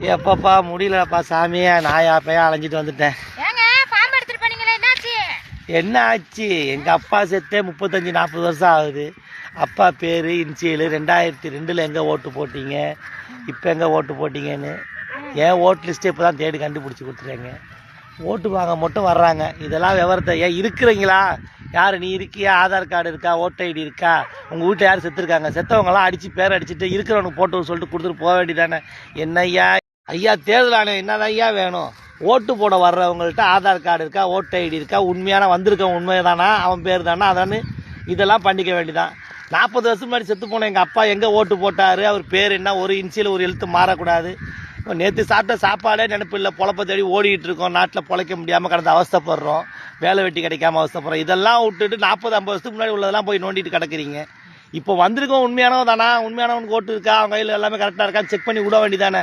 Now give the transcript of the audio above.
எப்பப்பா முடியலப்பா சாமியா நாயா பையன் அலைஞ்சிட்டு வந்துட்டேன். என்ன ஆச்சு? எங்கள் அப்பா செத்தே முப்பத்தஞ்சு நாற்பது வருஷம் ஆகுது. அப்பா பேர் இன்சியல். ரெண்டாயிரத்தி ரெண்டில் எங்கே ஓட்டு போட்டீங்க? இப்போ எங்கே ஓட்டு போட்டீங்கன்னு. ஏன் ஓட்டு லிஸ்ட்டே இப்போ தான் தேடி கண்டுபிடிச்சி கொடுத்துருங்க ஓட்டு வாங்க மட்டும் வர்றாங்க. இதெல்லாம் விவரத்தை ஏன் இருக்கிறீங்களா? யார் நீ இருக்கியா? ஆதார் கார்டு இருக்கா? ஓட்டு ஐடி இருக்கா? உங்கள் வீட்டில் யார் செத்துருக்காங்க? செத்தவங்களாம் அடித்து பேர் அடிச்சுட்டு இருக்கிறவனுக்கு போட்டு சொல்லிட்டு கொடுத்துட்டு போக வேண்டியதானே என்ன ஐயா தேர்தல் ஆணையம் என்னதான் ஐயா வேணும்? ஓட்டு போட வர்றவங்கள்ட்ட ஆதார் கார்டு இருக்கா ஓட்டு ஐடி இருக்கா உண்மையான வந்திருக்கவன் உண்மை தானா அவன் பேர் தானா அதானு இதெல்லாம் பண்ணிக்க வேண்டியதான் நாற்பது வருஷம் முன்னாடி செத்து போன எங்கள் அப்பா எங்கே ஓட்டு போட்டார்? அவர் பேர் என்ன? ஒரு இன்ச்சியில் ஒரு எழுத்து மாறக்கூடாது. நேற்று சாப்பிட்ட சாப்பாடே நினப்பு இல்லை. பொழப்ப தேடி ஓடிக்கிட்டு இருக்கோம். நாட்டில் பொழைக்க முடியாமல் கடந்த அவஸ்தப்படுறோம். வேலை வெட்டி கிடைக்காம அவஸ்தப்படுறோம். இதெல்லாம் விட்டுட்டு நாற்பது ஐம்பது வருஷத்துக்கு முன்னாடி உள்ளதெல்லாம் போய் நோண்டிட்டு கிடக்குறீங்க. இப்போ வந்திருக்கோம் உண்மையானவன் தானா? உண்மையானவனுக்கு ஓட்டு இருக்கா? அவன் கையில் எல்லாமே கரெக்டாக இருக்கான்னு செக் பண்ணி விட வேண்டிதானே